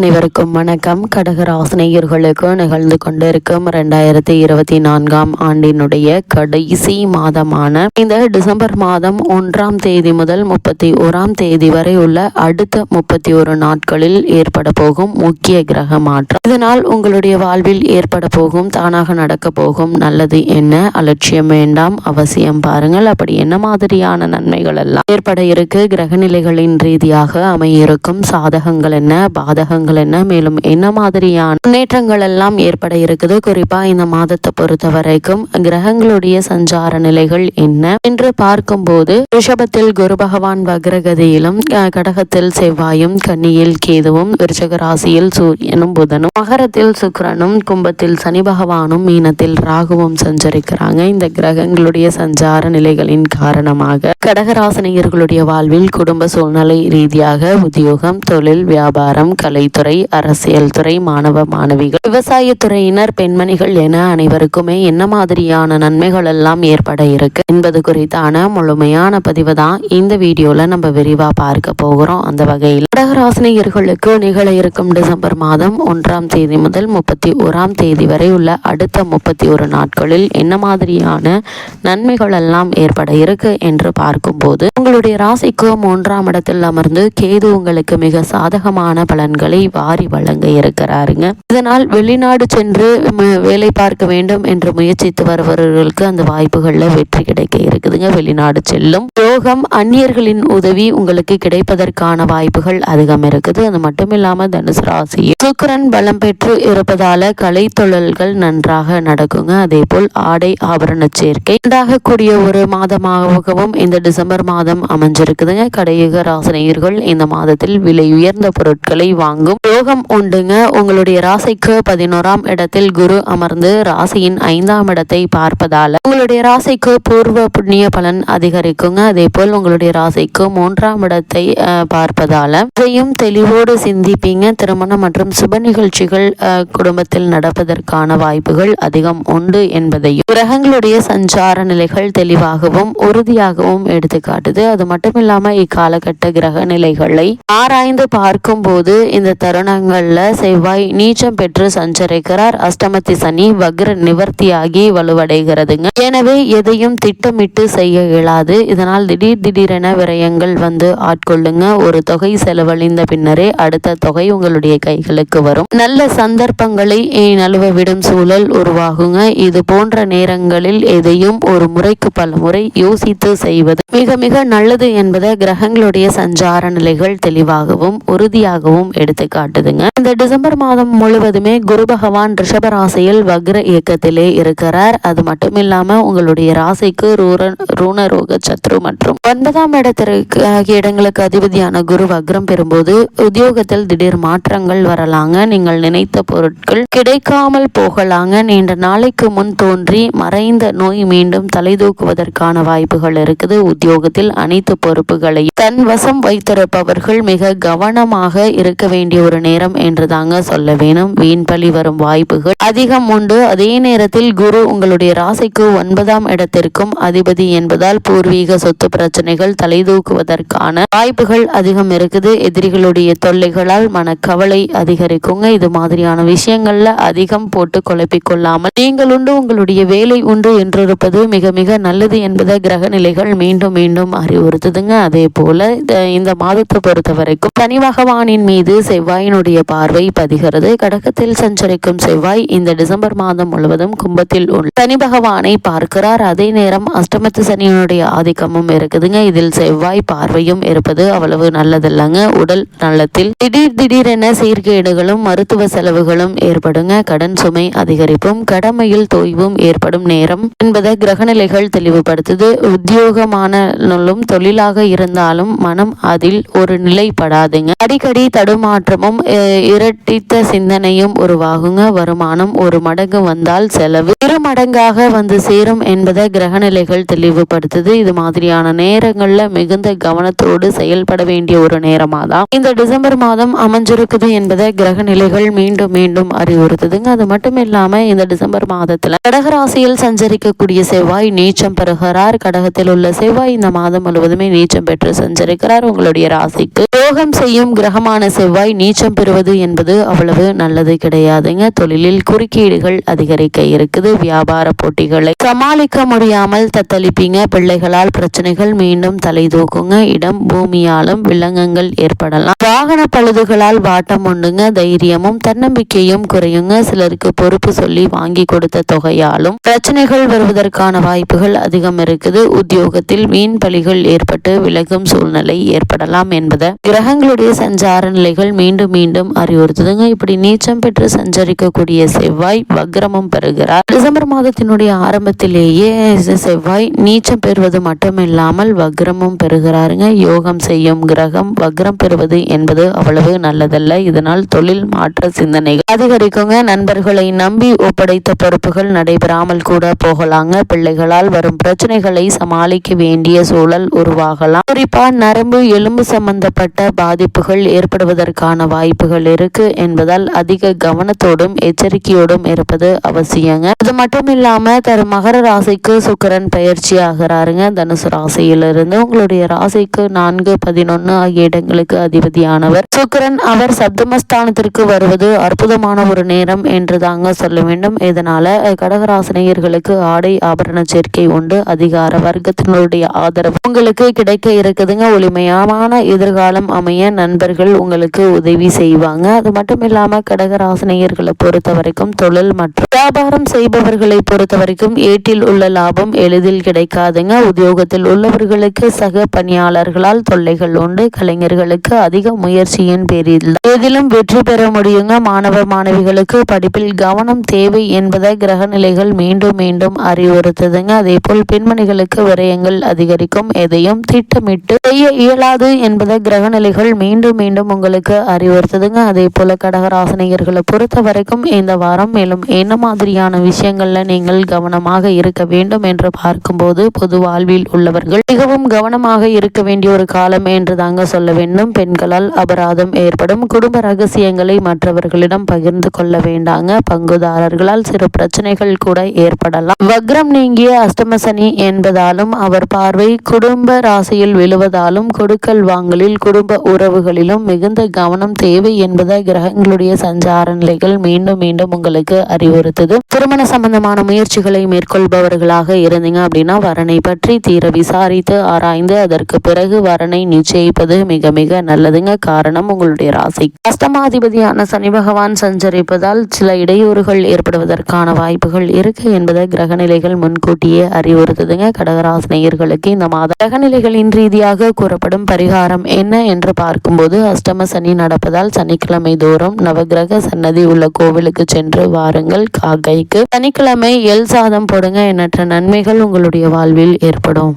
அனைவருக்கும் வணக்கம். கடகராசினியர்களுக்கு நிகழ்ந்து கொண்டிருக்கும் இரண்டாயிரத்தி இருபத்தி நான்காம் ஆண்டினுடைய கடைசி மாதமான இந்த டிசம்பர் மாதம் ஒன்றாம் தேதி முதல் முப்பத்தி ஓராம் தேதி வரை உள்ள அடுத்த முப்பத்தி ஒரு நாட்களில் ஏற்பட போகும் முக்கிய கிரக மாற்றம். இதனால் உங்களுடைய வாழ்வில் ஏற்பட போகும் தானாக நடக்க போகும் நல்லது என்ன? அலட்சியம் வேண்டாம். அவசியம் பாருங்கள். அப்படி என்ன மாதிரியான நன்மைகள் எல்லாம் ஏற்பட இருக்கு? கிரகநிலைகளின் ரீதியாக அமையிருக்கும் சாதகங்கள் என்ன? பாதகங்கள் என்ன? மேலும் என்ன மாதிரியான முன்னேற்றங்கள் எல்லாம் ஏற்பட இருக்குது? குறிப்பா இந்த மாதத்தை பொறுத்த வரைக்கும் கிரகங்களுடைய சஞ்சார நிலைகள் என்ன? என்று பார்க்கும்போது ரிஷபத்தில் குரு பகவான் வக்ரகதியிலும் கடகத்தில் செவ்வாயும் கன்னியில் கேதுவும் விருச்சக ராசியில் சூரியனும் புதனும் மகரத்தில் சுக்கரனும் கும்பத்தில் சனி பகவானும் மீனத்தில் ராகுவும் சஞ்சரிக்கிறாங்க. இந்த கிரகங்களுடைய சஞ்சார நிலைகளின் காரணமாக கடகராசினியர்களுடைய வாழ்வில் குடும்ப சூழ்நிலை ரீதியாக உத்தியோகம் தொழில் வியாபாரம் கலை கலைத்துறை அரசியல் துறை மாணவ மாணவிகள் விவசாயத்துறையினர் பெண்மணிகள் என அனைவருக்குமே என்ன மாதிரியான நன்மைகள் எல்லாம் ஏற்பட இருக்கு என்பது குறித்தான முழுமையான பதிவு தான் இந்த வீடியோல நம்ம விரிவா பார்க்க போகிறோம். அந்த வகையில் கடகராசினியர்களுக்கு நிகழ இருக்கும் டிசம்பர் மாதம் ஒன்றாம் தேதி முதல் முப்பத்தி ஓராம் தேதி வரை உள்ள அடுத்த முப்பத்தி ஒரு நாட்களில் என்ன மாதிரியான நன்மைகள் எல்லாம் ஏற்பட இருக்கு என்று பார்க்கும்போது உங்களுடைய ராசிக்கு மூன்றாம் இடத்தில் அமர்ந்து கேது உங்களுக்கு மிக சாதகமான பலன்களை வாரி வழங்க இருக்கிறாருங்க. இதனால் வெளிநாடு சென்று வேலை பார்க்க வேண்டும் என்று முயற்சித்து வருபவர்களுக்கு அந்த வாய்ப்புகள்ல வெற்றி கிடைக்க இருக்குதுங்க. வெளிநாடு செல்லும் யோகம் அந்நியர்களின் உதவி உங்களுக்கு கிடைப்பதற்கான வாய்ப்புகள் அதிகம் இருக்குது. அது மட்டும் இல்லாம தனுசு ராசியில் சுக்கரன் பலம் பெற்று இருப்பதால கலை தொழில்கள் நன்றாக நடக்குங்க. அதே போல் ஆடை ஆபரண சேர்க்கை உண்டாகக்கூடிய ஒரு மாதமாகவும் இந்த டிசம்பர் மாதம் அமைஞ்சிருக்குதுங்க. கடையக ராசினியர்கள் இந்த மாதத்தில் விலை உயர்ந்த பொருட்களை வாங்கும் யோகம் உண்டுங்க. உங்களுடைய ராசிக்கு பதினோராம் இடத்தில் குரு அமர்ந்து ராசியின் ஐந்தாம் இடத்தை பார்ப்பதால உங்களுடைய ராசிக்கு பூர்வ புண்ணிய பலன் அதிகரிக்குங்க. அதே போல் உங்களுடைய ராசிக்கு மூன்றாம் இடத்தை பார்ப்பதால இதையும் தெளிவோடு சிந்திப்பீங்க. திருமணம் மற்றும் சுப நிகழ்ச்சிகள் குடும்பத்தில் நடப்பதற்கான வாய்ப்புகள் அதிகம் உண்டு என்பதையும் கிரகங்களுடைய சஞ்சார நிலைகள் தெளிவாகவும் உறுதியாகவும் எடுத்துக்காட்டுது. அது மட்டும் இல்லாம இக்காலகட்ட கிரக நிலைகளை ஆராய்ந்து பார்க்கும்போது இந்த தருணங்களில் செவ்வாய் நீச்சம் பெற்று சஞ்சரிக்கிறார். அஷ்டமத்தி சனி வக்ர நிவர்த்தியாகி வலுவடைகிறதுங்க. எனவே எதையும் திட்டமிட்டு செய்ய இயலாது. இதனால் திடீர் திடீரென விரயங்கள் வந்து ஆட்கொள்ளுங்க. ஒரு தொகை செலவழிந்த பின்னரே அடுத்த தொகை உங்களுடைய கைகளுக்கு வரும். நல்ல சந்தர்ப்பங்களை நழுவ விடும் சூழல் உருவாகுங்க. இது போன்ற நேரங்களில் எதையும் ஒரு முறைக்கு பல முறை யோசித்து செய்வது மிக மிக நல்லது என்பதை கிரகங்களுடைய சஞ்சார நிலைகள் தெளிவாகவும் உறுதியாகவும் எடுத்து காட்டுதுங்க. இந்த டிசம்பர் மாதம் முழுவதுமே குரு பகவான் ரிஷப ராசியில் வக்ர இயக்கத்திலே இருக்கிறார். அது மட்டும் இல்லாம உங்களுடைய ராசிக்கு ரூண ரூணரோக சத்ரு மற்றும் ஒன்பதாம் இடத்திற்கு ஆகிய இடங்களுக்கு அதிபதியான குரு வக்ரம் பெறும்போது உத்தியோகத்தில் திடீர் மாற்றங்கள் வரலாங்க. நீங்கள் நினைத்த பொருட்கள் கிடைக்காமல் போகலாங்க. நீண்ட நாளைக்கு முன் தோன்றி மறைந்த நோய் மீண்டும் தலை தூக்குவதற்கான வாய்ப்புகள் இருக்குது. உத்தியோகத்தில் அனைத்து பொறுப்புகளையும் தன் வசம் வைத்திருப்பவர்கள் மிக கவனமாக இருக்க வேண்டிய ஒரு நேரம் என்று தாங்க சொல்ல வேணும். வீண் பழி வரும் வாய்ப்புகள் அதிகம் உண்டு. அதே நேரத்தில் குரு உங்களுடைய ராசிக்கு ஒன்பதாம் இடத்திற்கும் அதிபதி என்பதால் பூர்வீக சொத்து பிரச்சனைகள் தலை தூக்குவதற்கான வாய்ப்புகள் அதிகம் இருக்குது. எதிரிகளுடைய தொல்லைகளால் மனக்கவலை அதிகரிக்குங்க. இது மாதிரியான விஷயங்கள்ல அதிகம் போட்டு குழப்பிக் கொள்ளாமல் நீங்கள் உண்டு. உங்களுடைய வேலை உண்டு என்றிருப்பது மிக மிக நல்லது என்பதை கிரக நிலைகள் மீண்டும் மீண்டும் அறிவுறுத்துதுங்க. அதே போல இந்த- மாதத்தை பொறுத்த வரைக்கும் சனி பகவானின் மீது செவ்வாயினுடைய பார்வை பதிகிறது. கடகத்தில் சஞ்சரிக்கும் செவ்வாய் இந்த டிசம்பர் மாதம் முழுவதும் கும்பத்தில் உள்ள சனி பகவானை பார்க்கிறார். அதே நேரம் அஷ்டமத்து சனியினுடைய ஆதிக்கமும் இருக்குதுங்க. இதில் செவ்வாய் பார்வையும் இருப்பது அவ்வளவு நல்லதில்லைங்க. உடல் நலத்தில் திடீர் திடீரென சீர்கேடுகளும் மருத்துவ செலவுகளும் ஏற்படுங்க. கடன் சுமை அதிகரிப்பும் கடமையில் தொய்வும் ஏற்படும் நேரம் என்பதை கிரகநிலைகள் தெளிவுபடுத்துது. உத்தியோகமானாலும் தொழிலாக இருந்தாலும் மனம் அதில் ஒரு நிலைப்படாதுங்க. அடிக்கடி தடுமாற்ற மாற்றமும் இரட்டித்த சிந்தனையும் உருவாகுங்க. வருமானம் ஒரு மடங்கு வந்தால் செலவு. இரு மடங்காக வந்து சேரும் என்பதை கிரகநிலைகள் தெளிவுபடுத்துது. இது மாதிரியான நேரங்கள்ல மிகுந்த கவனத்தோடு செயல்பட வேண்டிய ஒரு நேரமா தான் இந்த டிசம்பர் மாதம் அமைஞ்சிருக்குது என்பதை கிரகநிலைகள் மீண்டும் மீண்டும் அறிவுறுத்துதுங்க. அது மட்டும் இல்லாம இந்த டிசம்பர் மாதத்துல கடகராசியில் சஞ்சரிக்கக்கூடிய செவ்வாய் நீச்சம் பெறுகிறார். கடகத்தில் உள்ள செவ்வாய் இந்த மாதம் முழுவதுமே நீச்சம் பெற்று சஞ்சரிக்கிறார். உங்களுடைய ராசிக்கு யோகம் செய்யும் கிரகமான செவ்வாய் நீச்சம் பெறுவது என்பது அவ்வளவு நல்லது கிடையாதுங்க. தொழிலில் குறுக்கீடுகள் அதிகரிக்க இருக்குது. வியாபார போட்டிகளை சமாளிக்க முடியாமல் தத்தளிப்பீங்க. பிள்ளைகளால் பிரச்சனைகள் மீண்டும் தலை தூக்குங்க. இடம் பூமியாலும் விலங்கங்கள் ஏற்படலாம். வாகன பழுதுகளால் வாட்டம் உண்டுங்க. தைரியமும் தன்னம்பிக்கையும் குறையுங்க. சிலருக்கு பொறுப்பு சொல்லி வாங்கி கொடுத்த தொகையாலும் பிரச்சனைகள் வருவதற்கான வாய்ப்புகள் அதிகம் இருக்குது. உத்தியோகத்தில் வீண் பலிகள் ஏற்பட்டு விலகும் சூழ்நிலை ஏற்படலாம் என்பதை கிரகங்களுடைய சஞ்சார நிலைகள் மீண்டும் மீண்டும் அறிவுறுத்துதுங்க. இப்படி நீச்சம் பெற்று சஞ்சரிக்கக்கூடிய செவ்வாய் வக்ரமும் பெறுகிறார். டிசம்பர் மாதத்தினுடைய ஆரம்பத்திலேயே செவ்வாய் நீச்சம் பெறுவது மட்டும் இல்லாமல் வக்ரமும் பெறுகிறாருங்க. யோகம் செய்யும் கிரகம் வக்ரம் பெறுவது என்பது அவ்வளவு நல்லதல்ல. இதனால் தொழில் மாற்ற சிந்தனைகள் அதிகரிக்குங்க. நண்பர்களை நம்பி ஒப்படைத்த பொறுப்புகள் நடைபெறாமல் கூட போகலாங்க. பிள்ளைகளால் வரும் பிரச்சனைகளை சமாளிக்க வேண்டிய சூழல் உருவாகலாம். குறிப்பா நரம்பு எலும்பு சம்பந்தப்பட்ட பாதிப்புகள் ஏற்படுவதற்கான வாய்ப்புகள் இருக்கு என்பதால் அதிக கவனத்தோடும் எச்சரிக்கையோடும் இருப்பது அவசியங்க. அது மட்டும் இல்லாம தரு மகர ராசிக்கு சுக்கரன் பயிற்சி ஆகிறாருங்க. தனுசு ராசியிலிருந்து உங்களுடைய ராசிக்கு நான்கு பதினொன்னு ஆகிய இடங்களுக்கு அதிபதியானவர். சுக்கரன் அவர் சப்தமஸ்தானத்திற்கு வருவது அற்புதமான ஒரு நேரம் என்று தாங்க சொல்ல வேண்டும். இதனால கடகராசினியர்களுக்கு ஆடை ஆபரண சேர்க்கை உண்டு. அதிகார வர்க்கத்தினுடைய ஆதரவு உங்களுக்கு கிடைக்க இருக்குதுங்க. ஒளிமையான எதிர்காலம் அமைய நண்பர்கள் உங்களுக்கு உதவி செய்வாங்க. அது மட்டும் இல்லாமல் கடகராசினியர்களை பொறுத்த வரைக்கும் தொழில் மற்றும் வியாபாரம் செய்பவர்களை பொறுத்த வரைக்கும் ஏட்டில் உள்ள லாபம் எளிதில் கிடைக்காதுங்க. உத்தியோகத்தில் உள்ளவர்களுக்கு சக பணியாளர்களால் தொல்லைகள் உண்டு. கலைஞர்களுக்கு அதிக முயற்சியின் பேரில் எதிலும் வெற்றி பெற முடியுங்க. மாணவ மாணவிகளுக்கு படிப்பில் கவனம் தேவை என்பதை கிரக நிலைகள் மீண்டும் மீண்டும் அறிவுறுத்துதுங்க. அதே போல் பெண்மணிகளுக்கு விரயங்கள் அதிகரிக்கும். எதையும் திட்டமிட்டு செய்ய இயலாது என்பதை கிரக நிலைகள் மீண்டும் மீண்டும் உங்களுக்கு அறிவுறுத்துதுங்க. அதே போல கடகராசனிகர்களை பொறுத்த வரைக்கும் இந்த வாரம் மேலும் என்ன மாதிரியான விஷயங்களில் நீங்கள் கவனமாக இருக்க வேண்டும் என்று பார்க்கும்போது பொது வாழ்வில் உள்ளவர்கள் மிகவும் கவனமாக இருக்க வேண்டிய ஒரு காலம் என்று தாங்க சொல்ல வேண்டும். பெண்களால் அபராதம் ஏற்படும். குடும்ப ரகசியங்களை மற்றவர்களிடம் பகிர்ந்து கொள்ள வேண்டாங்க. பங்குதாரர்களால் சிறு பிரச்சனைகள் கூட ஏற்படலாம். வக்ரம் நீங்கிய அஷ்டமசனி என்பதாலும் அவர் பார்வை குடும்ப ராசியில் விழுவதாலும் கொடுக்கல் வாங்கலில் குடும்ப உறவுகளிலும் மிகுந்த கவனம் தேவை என்பதை கிரகங்களுடைய சஞ்சார நிலைகள் மீண்டும் மீண்டும் உங்களுக்கு அறிவுறுத்துது. திருமண சம்பந்தமான முயற்சிகளை மேற்கொள்பவர்களாக இருந்தீங்க அப்படின்னா வரனை பற்றி தீர விசாரித்து ஆராய்ந்து அதற்கு பிறகு வரனை நிச்சயிப்பது மிக மிக நல்லதுங்க. காரணம் உங்களுடைய ராசி. அஷ்டமாதிபதியான சனி பகவான் சஞ்சரிப்பதால் சில இடையூறுகள் ஏற்படுவதற்கான வாய்ப்புகள் இருக்கு என்பதை கிரகநிலைகள் முன்கூட்டியே அறிவுறுத்துதுங்க. கடகராசினியர்களுக்கு இந்த மாத கிரகநிலைகளின் ரீதியாக கூறப்படும் பரிகாரம் என்ன என்று பார்க்கும்போது அஷ்டம சனி நடப்பதால் சனிக்கிழமை தோறும் நவகிரக சன்னதி உள்ள கோவிலுக்கு சென்று வாருங்கள். காக்கைக்கு சனிக்கிழமை எல் சாதம் போடுங்க. எண்ணற்ற நன்மைகள் உங்களுடைய வாழ்வில் ஏற்படும்.